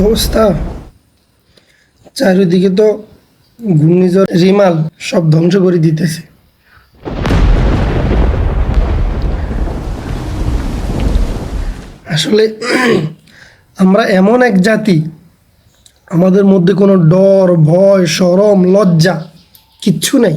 অবস্থা। চারিদিকে তো ঘূর্ণিঝড়, রিমাল সব ধ্বংস করে দিতেছে। আসলে আমরা এমন এক জাতি, আমাদের মধ্যে কোনো ডর, ভয়, সরম, লজ্জা কিচ্ছু নাই।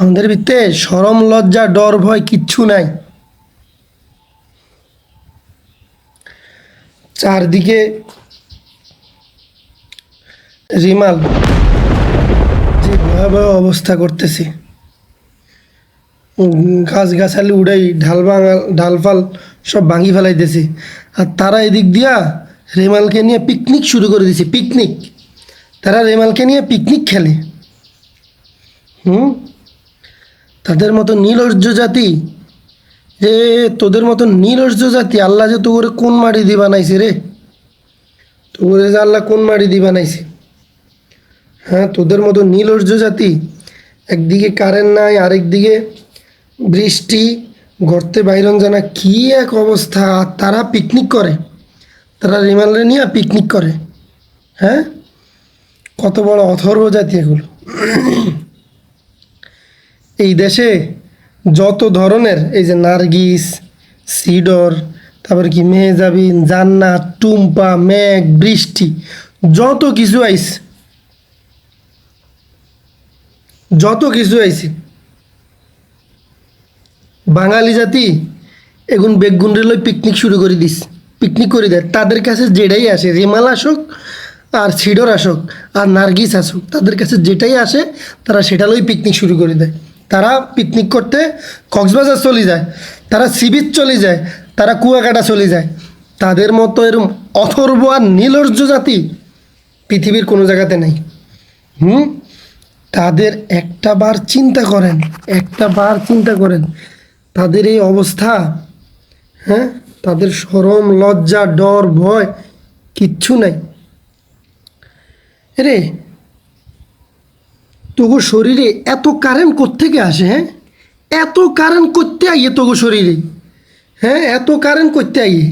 আমাদের ভিতরে সরম, লজ্জা, ডর, ভয় কিচ্ছু নাই। চারদিকে রিমাল যে ভয়াবহ অবস্থা করতেছে। গাছ গাছালি উড়াই ঢাল ভাঙা ঢালফাল সব ভাঙি ফেলাইতেছে। আর তারা এদিক দিয়া রেমালকে নিয়ে পিকনিক শুরু করে দিছে, পিকনিক। তারা রেমালকে নিয়ে পিকনিক খেলে। হুম? তাদের মতো নীলর্জ জাতি এ, তোদের মতো নীলর্জ জাতি আল্লাহ যে তোরে কোন মাটি দি বানাইছে রে? তোরে যে আল্লাহ কোন মাটি দি বানাইছে? হ্যাঁ তোদের মতো নীলর্জ জাতি একদিকে কারেন্ট নাই, আরেকদিকে বৃষ্টি, গর্তে বাইরন জানা কি এক অবস্থা তারা পিকনিক করে। তারা রিমালে নিয়ে পিকনিক করে। হ্যাঁ? কত বড় অথর্ব জাতি এগুলো। এই দেশে যত ধরনের, এই যে নার্গিস, সিডর, তারপর কি মেহজাবিন, জান্নাত, টুম্পা, মেঘ, বৃষ্টি, যত কিছু আইস যত কিছু আইছে, বাঙালি জাতি এখন বেগুন রেলওয়ে পিকনিক শুরু করে দিস পিকনিক করে দেয়। তাদের কাছে যেটাই আসে, রেমাল আসুক আর সিডর আসুক আর নার্গিস আসুক, তাদের কাছে যেটাই আসে, তারা সেটা লই পিকনিক শুরু করে দেয়। তারা পিকনিক করতে কক্সবাজার চলে যায়, তারা সিবিচ চলে যায়, তারা কুয়াকাটা চলে যায়। তাদের মতো এরম অথর্ব আর নীলর্য জাতি পৃথিবীর কোনো জায়গাতে নেই। হুম? তাদের একটা বার চিন্তা করেন, একটা বার চিন্তা করেন। তাদের এই অবস্থা হ্যাঁ? তাদের সরম, লজ্জা, ডর, ভয় কিচ্ছু নাই। রে তোগো শরীরে এত কারেন্ট কোত্থেকে আসে হ্যাঁ? এত কারেন্ট করতে আইয়ে তোগো শরীরে হ্যাঁ? এত কারেন্ট করতে আইয়ে?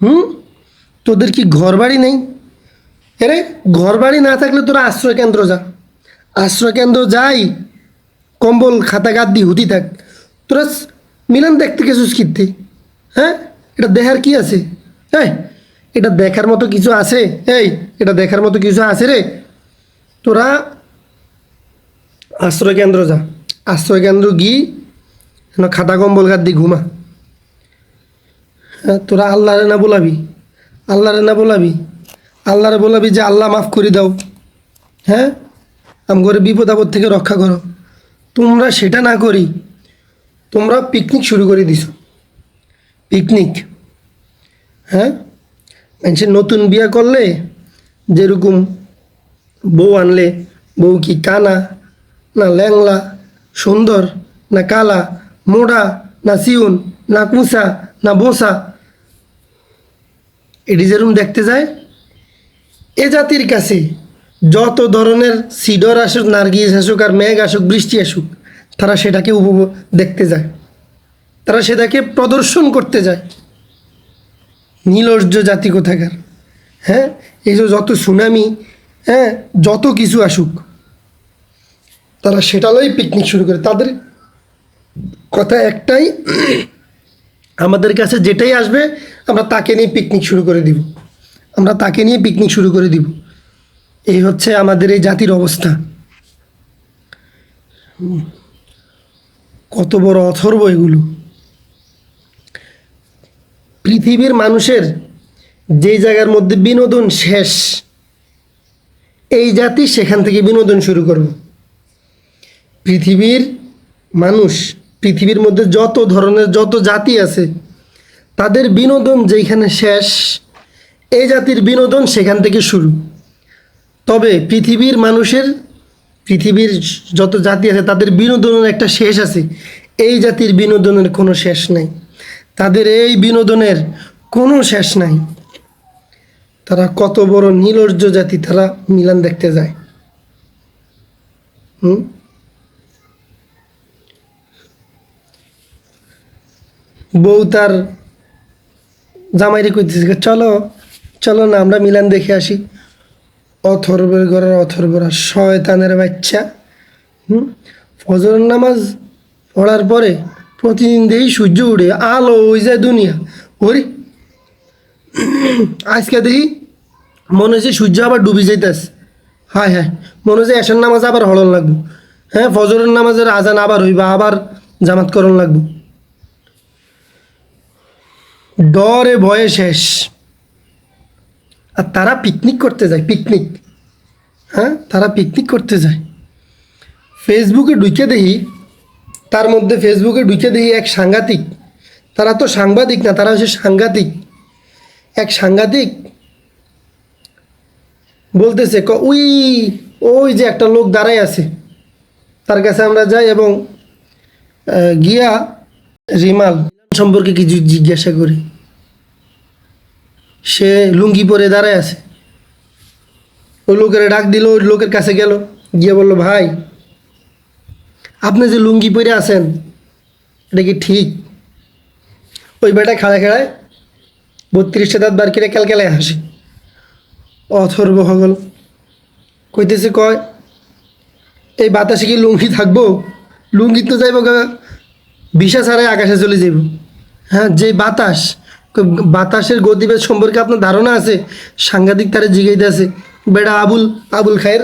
হুম? তোদের কি ঘর বাড়ি নেই? এরে ঘর বাড়ি না থাকলে তোরা আশ্রয় কেন্দ্র যা। আশ্রয় কেন্দ্র যাই, কম্বল, খাতা গাদ দিয়ে হুতি থাক। তোরা মিলান দেখতে গেছিস কিনতে হ্যাঁ? এটা দেখার কি আছে? হ্যাঁ এটা দেখার মতো কিছু আছে? এই, এটা দেখার মতো কিছু আছে রে? তোরা আশ্রয় কেন্দ্র যা। আশ্রয় কেন্দ্র গিয়ে না খাতা কম্বল গাদ দিয়ে ঘুমা। হ্যাঁ তোরা আল্লাহরে না বলাবি? আল্লাহরে না বলাবি? আল্লাহরে বলাবি যে আল্লাহ মাফ করে দাও। হ্যাঁ? আমগরে বিপদ আপদ থেকে রক্ষা করো। তোমরা সেটা না করি, তোমরা পিকনিক শুরু করে দিছো। পিকনিক। হ্যাঁ? মানুষের নতুন বিয়া করলে যেরকম বউ আনলে, বউ কি কানা না ল্যাংলা, সুন্দর, না কালা, মোড়া, না সিউন না কুসা না বোসা এটি যেরকম দেখতে যায় এ জাতির কাছে যত ধরনের সিডর আসুক, নার্গিস আসুক আর মেঘ আসুক, বৃষ্টি আসুক, তারা সেটাকে উপভোগ দেখতে যায়। তারা সেটাকে প্রদর্শন করতে যায়। নীলর্য জাতি কোথাকার? হ্যাঁ এই যত সুনামি হ্যাঁ যত কিছু আসুক তারা সেটালই পিকনিক শুরু করে। তাদের কথা একটাই, আমাদের কাছে যেটাই আসবে, আমরা তাকে নিয়ে পিকনিক শুরু করে দিব। আমরা তাকে নিয়ে পিকনিক শুরু করে দিব। এই হচ্ছে আমাদের এই জাতির অবস্থা। কত বড় অথর্ব এগুলো। পৃথিবীর মানুষের যেই জায়গার মধ্যে বিনোদন শেষ, এই জাতি সেখান থেকে বিনোদন শুরু করবে। পৃথিবীর মানুষ, পৃথিবীর মধ্যে যত ধরনের যত জাতি আছে, তাদের বিনোদন যেখানে শেষ, এই জাতির বিনোদন সেখান থেকে শুরু। তবে পৃথিবীর মানুষের, পৃথিবীর যত জাতি আছে, তাদের বিনোদনের একটা শেষ আছে। এই জাতির বিনোদনের কোনো শেষ নাই। তাদের এই বিনোদনের কোনো শেষ নাই। তারা কত বড় নীলর্য জাতি, তারা মিলান দেখতে যায়। হুম? বউ তার জামাইরে কইতেছে চলো চলো না, আমরা মিলান দেখে আসি। অথর্বের ঘরের অথর্বরা শয়তানের বাচ্চা, হুম? ফজরের নামাজ পড়ার পরে প্রতিদিন দেখি সূর্য উঠে, আলো ওই যায় দুনিয়া। ওরে, আজকে দেখি মনে হচ্ছে সূর্য আবার ডুবে যাইতেছে। হায় হায়, মনে হচ্ছে এসের নামাজ আবার হলন লাগবো। হ্যাঁ ফজরের নামাজের আজান আবার হইবা, আবার জামাত করণ লাগবো। ডরে ভয়ে শেষ। আর তারা পিকনিক করতে যায় পিকনিক হ্যাঁ তারা পিকনিক করতে যায়। ফেসবুকে ঢুকে দেখি, তার মধ্যে ফেসবুকে ঢুকে দেখি এক সাংঘাতিক। তারা তো সাংবাদিক না, তারা হচ্ছে সাংঘাতিক। এক সাংঘাতিক বলতেছে, ক ওই ওই যে একটা লোক দাঁড়াই আছে। তার কাছে আমরা যাই এবং গিয়া রিমাল সম্পর্কে কিছু জিজ্ঞাসা করি। সে লুঙ্গি পরে দাঁড়ায় আছে। ওই লোকের ডাক দিল, ওই লোকের কাছে গেল। গিয়ে বলল, ভাই, আপনি যে লুঙ্গি পরে আছেন, এটা কি ঠিক? ওই বেটা খেলা খেলায় বত্রিশটা দাঁত বার করে ক্যালকেলায় হাসি অথর্ব হগল কইতেছে, কয়, এই বাতাসে কি লুঙ্গি থাকব? লুঙ্গি তো যাইব বিষা ছাড়াই আকাশে চলে যাইব। হ্যাঁ যে বাতাস বাতাসের গতিবেগ সম্পর্কে আপনার ধারণা আছে? সাংঘাতিক তারা জিগাইতে আছে। বেটা আবুল আবুল খায়ের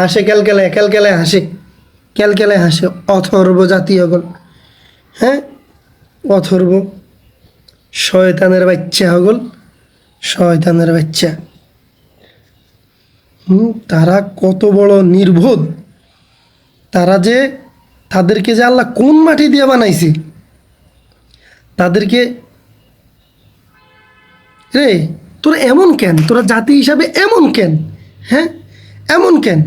হাসে ক্যালকেলায় ক্যালকেলায় হাসে ক্যালকেলায় হাসে, অথর্ব জাতি হগল হ্যাঁ অথর্ব শয়তানের বাচ্চা হগল শয়তানের বাচ্চা। হুম, তারা কত বড় নির্বোধ। তারা যে তাদেরকে যে আল্লাহ কোন মাটি দিয়ে বানাইছে? তাদেরকে, রে, তোরা এমন কেন? তোরা জাতি হিসাবে এমন কেন? হ্যাঁ? এমন কেন?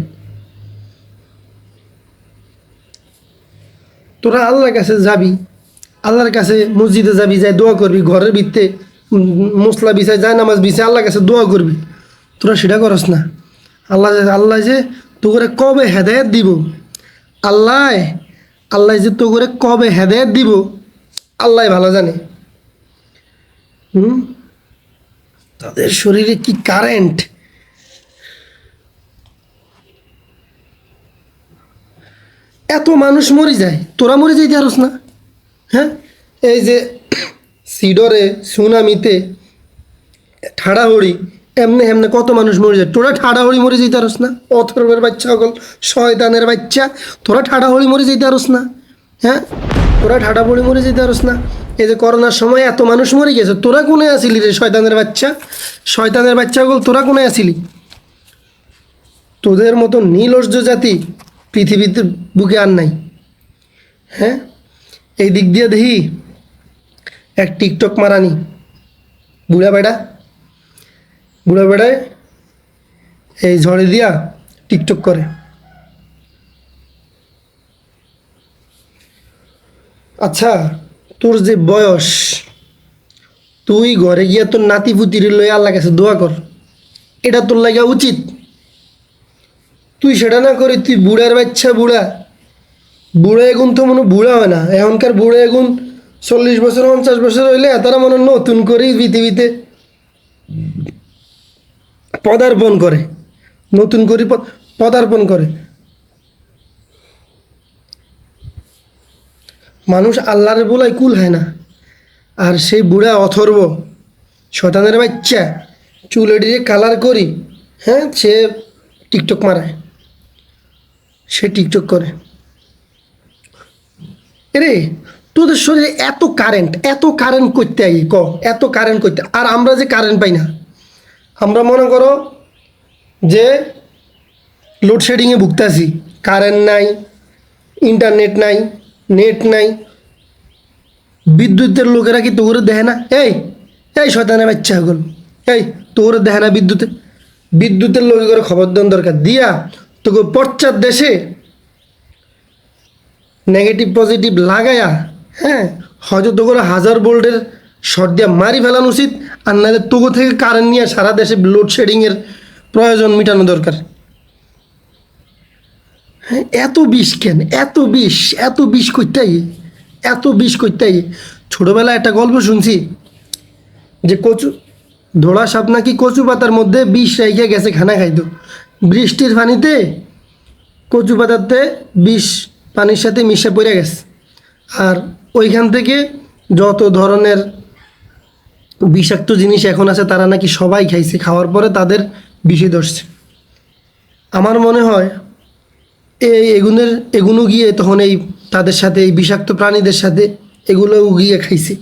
তোরা আল্লাহর কাছে যাবি, আল্লাহর কাছে মসজিদে যাবি, যাই দোয়া করবি, ঘরের ভিত্তে মশলা বিছায় যায় নামাজ বিছায়, আল্লাহর কাছে দোয়া করবি। তোরা সেটা করস না। আল্লাহ আল্লাহ যে তো করে কবে হেদায়ত দিব? আল্লাহ আল্লাহ যে তো করে কবে হেদায়ত দিব? আল্লাহ ভালো জানে। হুম? তাদের শরীরে কি কারেন্ট এত মানুষ মরে যায়, তোরা মরে যাইতে পারস না। হ্যাঁ? এই যে সিডরে, সুনামিতে, ঠাড়াহড়ি, এমনি এমনি কত মানুষ মরে যায়। তোরা ঠাড়াহড়ি মরে যেতে পারস না। অথর্বের বাচ্চা সকল, শয়তানের বাচ্চা। তোরা ঠাড়াহড়ি মরে যেতে পারস না। হ্যাঁ? তোরা ঠাড়াহড়ি মরে যেতে পারস না। এই যে করোনার সময় এত মানুষ মরে গেছে, তোরা কোনে আসিলি রে শয়তানের বাচ্চা? শয়তানের বাচ্চা সকল তোরা কোনে আসিলি? তোদের মতো নীলর্জ জাতি পৃথিবীতে বুকে আর নাই। হ্যাঁ? এই দিক দিয়ে দেখি এক টিকটক মারানি। বুড়া বেড়া? বুড়া বেড়ায় এই ঝড়ে দিয়া টিকটক করে। আচ্ছা তোর যে বয়স, তুই ঘরে গিয়া তোর নাতি পুতির লয়ে আল্লাহ কাছে দোয়া কর। এটা তোর লাগা উচিত। তুই সেটা না করি, তুই বুড়ার বাচ্চা বুড়া। বুড়ো এগুন তো মনে বুড়া হয় না। এখনকার বুড়ো এগুন চল্লিশ বছর, পঞ্চাশ বছর হইলে তারা মনে নতুন করে পৃথিবীতে পদার্পণ করে। নতুন করে পদার্পণ করে। মানুষ আল্লাহরে বলাই কুল হয় না। আর সেই বুড়া অথর্ব শতানের বাচ্চা চুলে দিয়ে কালার করি হ্যাঁ সে টিকটক মারায়। সে টিকটক করে। রে তোদের শরীরে এত কারেন্ট এত কারেন্ট করতে আই, ক, এত কারেন্ট করতে। আর আমরা যে কারেন্ট পাই না, আমরা মনে করো যে লোডশেডিংয়ে ভুগতেছি। কারেন্ট নাই ইন্টারনেট নাই নেট নাই। বিদ্যুতের লোকেরা কি তোরে দেখে না? এই এই শয়তানের বাচ্চা হল এই, তোরে দেখে না বিদ্যুতে? বিদ্যুতের লোকে করে খবর দেওয়ার দরকার। দিয়া, তোকে পশ্চাৎ দেশে নেগেটিভ পজিটিভ লাগায়া হ্যাঁ হয়তো করে হাজার বোল্টের শর্ট দিয়ে মারি ফেলানো উচিত, আর নাহলে তোগো থেকে কারেন্ট নিয়ে সারা দেশে লোডশেডিংয়ের প্রয়োজন মেটানো দরকার। এত বিষ কেন? এত বিষ এত বিষ করতেই এত বিষ করতেই ছোটোবেলায় একটা গল্প শুনছি যে কচু ধোড়া সাপ নাকি কচু পাতার মধ্যে বিষ রেখে গেছে খানা খাইতো। বৃষ্টির পানিতে কচু পাতাতে বিষ পানির সাথে মিশে পড়ে গেছে। আর ওইখান থেকে যত ধরনের বিষাক্ত জিনিস এখন আছে, তারা নাকি সবাই খাইছে, খাওয়ার পরে তাদের বিষে ধরছে। আমার মনে হয় এই এগুনের এগুলো গিয়ে তখন এই তাদের সাথে, এই বিষাক্ত প্রাণীদের সাথে এগুলো গিয়ে খাইছে।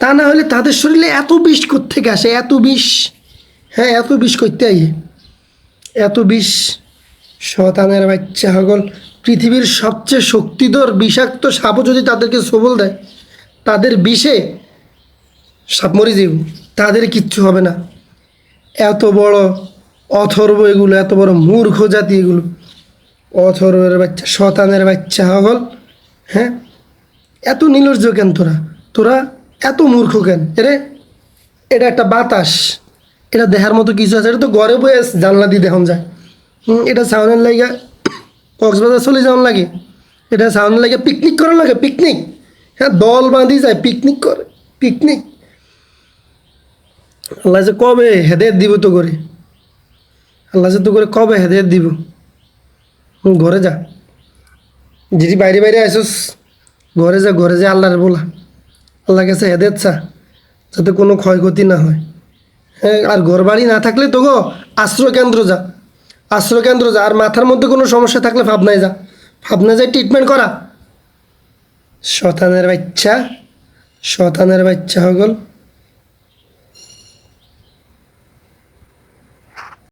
তা না হলে তাদের শরীরে এত বিষ থেকে আসে? এত বিষ? হ্যাঁ এত বিষ করতে আইয়ে। এত বিষ? শতানের বাচ্চা হগল। পৃথিবীর সবচেয়ে শক্তিধর বিষাক্ত সাপও যদি তাদেরকে সবল দেয়, তাদের বিষে সাপ মরে যাইব। তাদের কিচ্ছু হবে না। এত বড় অথর্ব এগুলো, এত বড় মূর্খ জাতি এগুলো। অথর্বের বাচ্চা শতানের বাচ্চা হগল হ্যাঁ? এত নির্লজ্জ কেন তোরা? তোরা এত মূর্খ কেন? এরে এটা একটা বাতাস। এটা দেখার মতো কিছু আছে, এটা তো ঘরে বয়ে জানলা দিয়ে দেখান যায়। এটা সাউন্ডের লাগে কক্সবাজার চলে যাওয়ার লাগে। এটা সাউন্ডের লাগে পিকনিক করার লাগে পিকনিক হ্যাঁ দল বাঁধি যায় পিকনিক করে পিকনিক আল্লাহ কবে হেদায়ত দিব তো করে? আল্লাহ তো করে কবে হেদায়ত দিব? ঘরে যা। যদি বাইরে বাইরে আসোস ঘরে যা ঘরে যা, আল্লাহর বলা। আল্লাহ কাছে হেদায়ত চা, যাতে কোনো ক্ষয়ক্ষতি না হয়। হ্যাঁ আর ঘর বাড়ি না থাকলে তো গো আশ্রয় কেন্দ্র যা। আশ্রয় কেন্দ্র যা, আর মাথার মধ্যে কোনো সমস্যা থাকলে ভাবনায় যা। ভাবনা যায় ট্রিটমেন্ট করা। শতানের বাচ্চা শতানের বাচ্চা হগল।